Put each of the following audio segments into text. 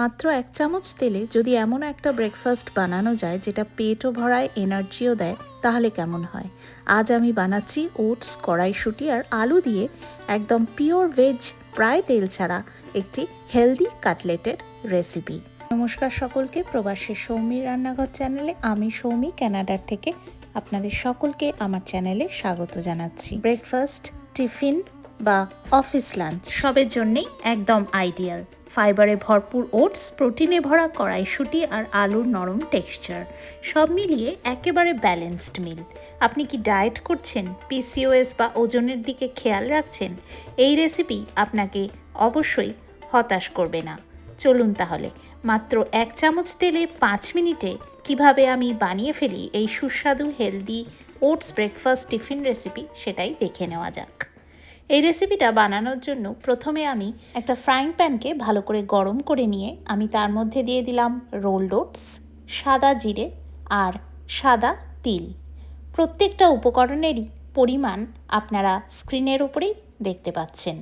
মাত্র এক চামচ তেলে যদি এমন একটা ব্রেকফাস্ট বানানো যায় যেটা পেটও ভরায় এনার্জিও দেয়, তাহলে কেমন হয়? আজ আমি বানাচ্ছি ওটস কড়াইশুটি আর আলু দিয়ে একদম পিওর ভেজ প্রায় তেল ছাড়া একটি হেলদি কাটলেটের রেসিপি নমস্কার সকলকে, প্রবাসী সৌমি রান্নাঘর চ্যানেলে আমি সৌমি কানাডার থেকে আপনাদের সকলকে আমার চ্যানেলে স্বাগত জানাচ্ছি। ব্রেকফাস্ট টিফিন বা অফিস লাঞ্চ, সবের জন্যেই একদম আইডিয়াল। ফাইবারে ভরপুর ওটস, প্রোটিনে ভরা কড়াইশুঁটি আর আলুর নরম টেক্সচার, সব মিলিয়ে একেবারে ব্যালেন্সড মিল। আপনি কি ডায়েট করছেন পিসিওএস বা ওজনের দিকে খেয়াল রাখছেন? এই রেসিপি আপনাকে অবশ্যই হতাশ করবে না। চলুন তাহলে, মাত্র এক চামচ তেলে পাঁচ মিনিটে কীভাবে আমি বানিয়ে ফেলি এই সুস্বাদু, healthy oats breakfast tiffin recipe সেটাই দেখে নেওয়া যাক। এই রেসিপিটা বানানোর জন্য প্রথমে আমি একটা ফ্রাইং প্যানকে ভালো করে গরম করে নিয়ে আমি তার মধ্যে দিয়ে দিলাম রোল ওটস সাদা জিরে আর সাদা তিল। প্রত্যেকটা উপকরণেরই পরিমাণ আপনারা স্ক্রিনের উপরেই দেখতে পাচ্ছেন।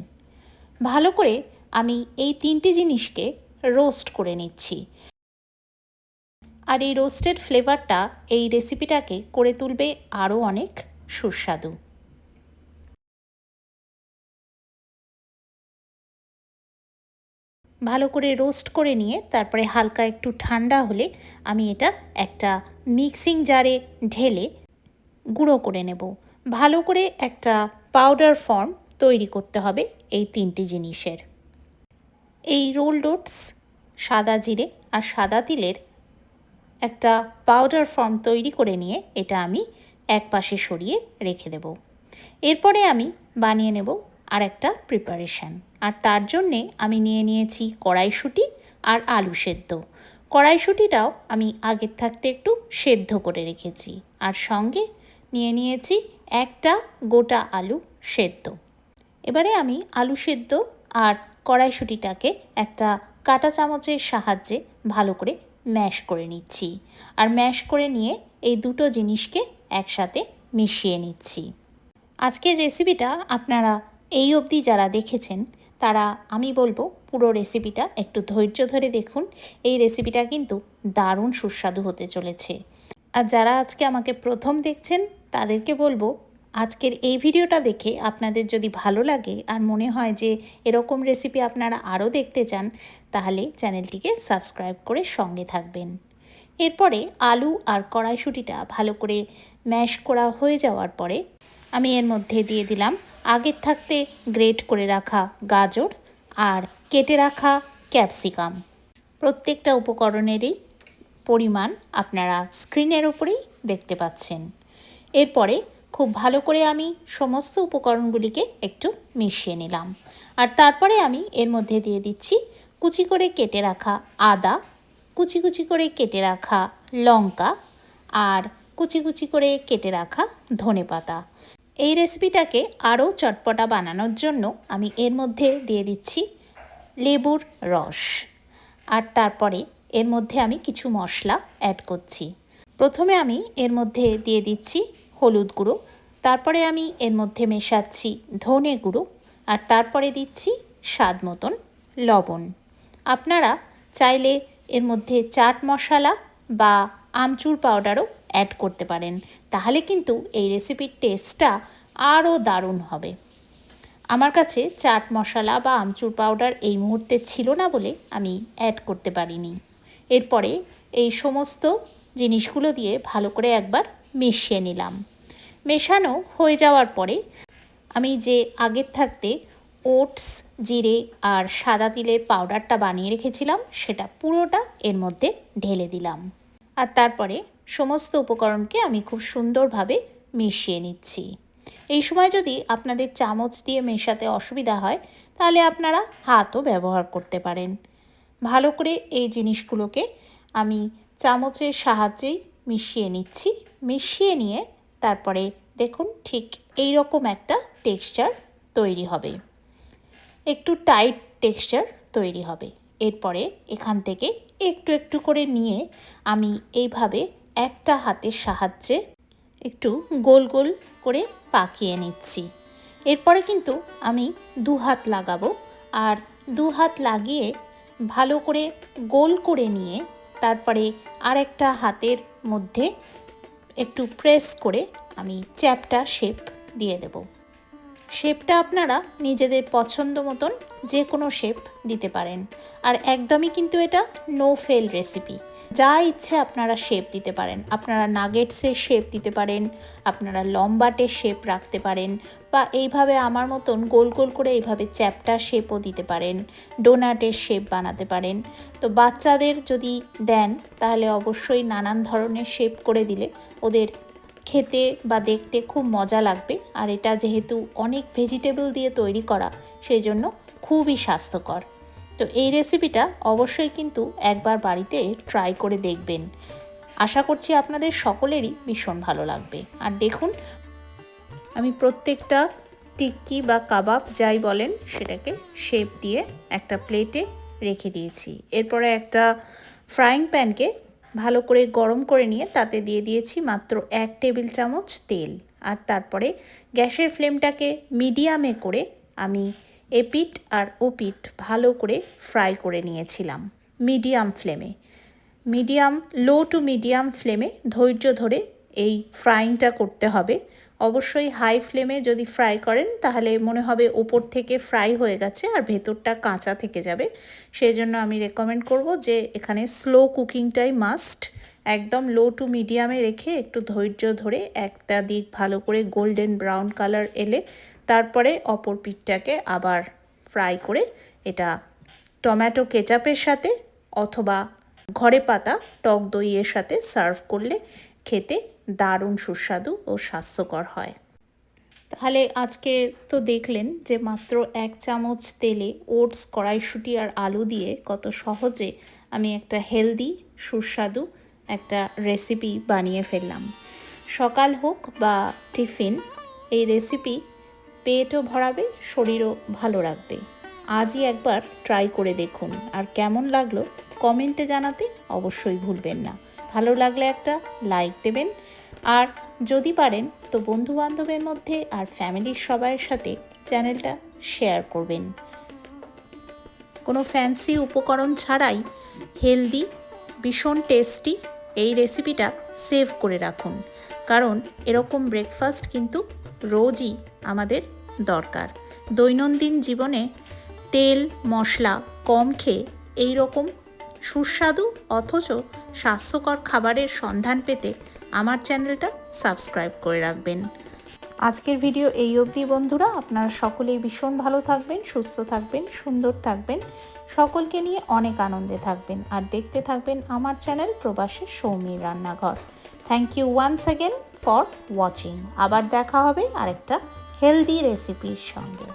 ভালো করে আমি এই তিনটি জিনিসকে রোস্ট করে নিচ্ছি। আর এই রোস্টেড ফ্লেভারটা এই রেসিপিটাকে করে তুলবে আরও অনেক সুস্বাদু। ভালো করে রোস্ট করে নিয়ে তারপরে হালকা একটু ঠান্ডা হলে আমি এটা একটা মিক্সিং জারে ঢেলে গুঁড়ো করে নেব। ভালো করে একটা পাউডার ফর্ম তৈরি করতে হবে এই তিনটি জিনিসের। এই রোল ওটস সাদা জিরে আর সাদা তিলের একটা পাউডার ফর্ম তৈরি করে নিয়ে এটা আমি এক পাশে সরিয়ে রেখে দেব। এরপরে আমি বানিয়ে নেব আর একটা প্রিপারেশান আর তার জন্যে আমি নিয়ে নিয়েছি কড়াইশুঁটি আর আলু সেদ্ধ। কড়াইশুঁটিটাও আমি আগের থাকতে একটু সেদ্ধ করে রেখেছি। আর সঙ্গে নিয়ে নিয়েছি একটা গোটা আলু সেদ্ধ। এবারে আমি আলু সেদ্ধ আর কড়াইশুঁটিটাকে একটা কাটা চামচের সাহায্যে ভালো করে ম্যাশ করে নিচ্ছি। আর ম্যাশ করে নিয়ে এই দুটো জিনিসকে একসাথে মিশিয়ে নিচ্ছি। আজকের রেসিপিটা আপনারা এই অবধি যারা দেখেছেন, তারা, আমি বলব, পুরো রেসিপিটা একটু ধৈর্য ধরে দেখুন। এই রেসিপিটা কিন্তু দারুণ সুস্বাদু হতে চলেছে। আর যারা আজকে আমাকে প্রথম দেখছেন, তাদেরকে বলব, আজকের এই ভিডিওটা দেখে আপনাদের যদি ভালো লাগে আর মনে হয় যে এরকম রেসিপি আপনারা আরও দেখতে চান, তাহলে চ্যানেলটিকে সাবস্ক্রাইব করে সঙ্গে থাকবেন। এরপরে আলু আর কড়াইশুটিটা ভালো করে ম্যাশ করা হয়ে যাওয়ার পরে, আমি এর মধ্যে দিয়ে দিলাম আগের থাকতে গ্রেট করে রাখা গাজর আর কেটে রাখা ক্যাপসিকাম। প্রত্যেকটা উপকরণেরই পরিমাণ আপনারা স্ক্রিনের ওপরেই দেখতে পাচ্ছেন। এরপরে খুব ভালো করে আমি সমস্ত উপকরণগুলিকে একটু মিশিয়ে নিলাম। আর তারপরে আমি এর মধ্যে দিয়ে দিচ্ছি কুচি করে কেটে রাখা আদা, কুচি কুচি করে কেটে রাখা লঙ্কা আর কুচি কুচি করে কেটে রাখা ধনে পাতা এই রেসিপিটাকে আরও চটপটা বানানোর জন্য আমি এর মধ্যে দিয়ে দিচ্ছি লেবুর রস। আর তারপরে এর মধ্যে আমি কিছু মশলা অ্যাড করছি। প্রথমে আমি এর মধ্যে দিয়ে দিচ্ছি হলুদ গুঁড়ো। তারপরে আমি এর মধ্যে মেশাচ্ছি ধনে গুঁড়ো। আর তারপরে দিচ্ছি স্বাদ মতন লবণ। আপনারা চাইলে এর মধ্যে চাট মশলা বা আমচুর পাউডারও অ্যাড করতে পারেন, তাহলে কিন্তু এই রেসিপির টেস্টটা আরও দারুণ হবে। আমার কাছে চাট মশলা বা আমচুর পাউডার এই মুহূর্তে ছিল না বলে আমি অ্যাড করতে পারিনি। এরপরে এই সমস্ত জিনিসগুলো দিয়ে ভালো করে একবার মিশিয়ে নিলাম। মেশানো হয়ে যাওয়ার পরে আমি যে আগের থাকতে ওটস, জিরে আর সাদা তিলের পাউডারটা বানিয়ে রেখেছিলাম, সেটা পুরোটা এর মধ্যে ঢেলে দিলাম। আর তারপরে সমস্ত উপকরণকে আমি খুব সুন্দরভাবে মিশিয়ে নিচ্ছি। এই সময় যদি আপনাদের চামচ দিয়ে মেশাতে অসুবিধা হয়, তাহলে আপনারা হাতও ব্যবহার করতে পারেন। ভালো করে এই জিনিসগুলোকে আমি চামচের সাহায্যেই মিশিয়ে নিচ্ছি। মিশিয়ে নিয়ে তারপরে দেখুন ঠিক এই রকম একটা টেক্সচার তৈরি হবে। একটু টাইট টেক্সচার তৈরি হবে। এরপরে এখান থেকে একটু একটু করে নিয়ে আমি এইভাবে একটা হাতের সাহায্যে একটু গোল গোল করে পাকিয়ে নিচ্ছি। এরপরে কিন্তু আমি দু হাত লাগাবো আর দু হাত লাগিয়ে ভালো করে গোল করে নিয়ে তারপরে আরেকটা হাতের মধ্যে একটু প্রেস করে আমি চ্যাপটা শেপ দিয়ে দেব। শেপটা আপনারা নিজেদের পছন্দ মতন যে কোনো শেপ দিতে পারেন। আর একদমই কিন্তু এটা নো ফেল রেসিপি যা ইচ্ছে আপনারা শেপ দিতে পারেন। আপনারা নাগেটসের শেপ দিতে পারেন, আপনারা লম্বাটে শেপ রাখতে পারেন বা এইভাবে আমার মতন গোল গোল করে এইভাবে চ্যাপটা শেপও দিতে পারেন ডোনাটের শেপ বানাতে পারেন। তো বাচ্চাদের যদি দেন, তাহলে অবশ্যই নানান ধরনের শেপ করে দিলে ওদের খেতে বা দেখতে খুব মজা লাগবে। আর এটা যেহেতু অনেক ভেজিটেবল দিয়ে তৈরি করা, সেই জন্য খুবই স্বাস্থ্যকর। তো এই রেসিপিটা অবশ্যই কিন্তু একবার বাড়িতে ট্রাই করে দেখবেন। আশা করছি আপনাদের সকলেরই ভীষণ ভালো লাগবে। আর দেখুন, আমি প্রত্যেকটা টিক্কি বা কাবাব যাই বলেন, সেটাকে শেপ দিয়ে একটা প্লেটে রেখে দিয়েছি। এরপরে একটা ফ্রাইং প্যানকে ভালো করে গরম করে নিয়ে তাতে দিয়ে দিয়েছি মাত্র এক টেবিল চামচ তেল। আর তারপরে গ্যাসের ফ্লেমটাকে মিডিয়ামে করে আমি এপিট আর ওপিট ভালো করে ফ্রাই করে নিয়েছিলাম, মিডিয়াম ফ্লেমে। মিডিয়াম, লো টু মিডিয়াম ফ্লেমে ধৈর্য ধরে এই ফ্রাইংটা করতে হবে। অবশ্যই হাই ফ্লেমে যদি ফ্রাই করেন, তাহলে মনে হবে ওপর থেকে ফ্রাই হয়ে গেছে আর ভেতরটা কাঁচা থেকে যাবে। সেই জন্য আমি রেকমেন্ড করব যে এখানে স্লো কুকিংটাই মাস্ট একদম লো টু মিডিয়ামে রেখে একটু ধৈর্য ধরে একটা দিক ভালো করে গোল্ডেন ব্রাউন কালার এলে, তারপরে অপর পিঠটাকে আবার ফ্রাই করে এটা টমেটো কেচাপের সাথে অথবা ঘরে পাতা, টক দইয়ের সাথে সার্ভ করলে খেতে দারুণ সুস্বাদু ও স্বাস্থ্যকর হয়। তাহলে আজকে তো দেখলেন যে মাত্র এক চামচ তেলে ওটস, কড়াইশুঁটি আর আলু দিয়ে কত সহজে আমি একটা হেলদি, সুস্বাদু একটা রেসিপি বানিয়ে ফেললাম। সকাল হোক বা টিফিন, এই রেসিপি পেটও ভরাবে, শরীরও ভালো রাখবে। আজই একবার ট্রাই করে দেখুন। আর কেমন লাগল কমেন্টে জানাতে অবশ্যই ভুলবেন না। ভালো লাগলে একটা লাইক দেবেন। আর যদি পারেন, তো বন্ধু বান্ধবের মধ্যে আর ফ্যামিলির সবাইয়ের সাথে চ্যানেলটা শেয়ার করবেন। কোনো ফ্যান্সি উপকরণ ছাড়াই হেলদি ভীষণ টেস্টি এই রেসিপিটা সেভ করে রাখুন। কারণ এরকম ব্রেকফাস্ট কিন্তু রোজই আমাদের দরকার। দৈনন্দিন জীবনে তেল, মশলা, কম খেয়ে এই রকম সুস্বাদু অথচ স্বাস্থ্যকর খাবারের সন্ধান পেতে আমার চ্যানেলটা সাবস্ক্রাইব করে রাখবেন। আজকের ভিডিও এই অবধি বন্ধুরা, আপনারা সকলেই ভীষণ ভালো থাকবেন, সুস্থ থাকবেন, সুন্দর থাকবেন, সকলকে নিয়ে অনেক আনন্দে থাকবেন আর দেখতে থাকবেন আমার চ্যানেল প্রবাসের সৌমির রান্নাঘর। Thank you once again for watching আবার দেখা হবে আরেকটা হেলদি রেসিপির সঙ্গে।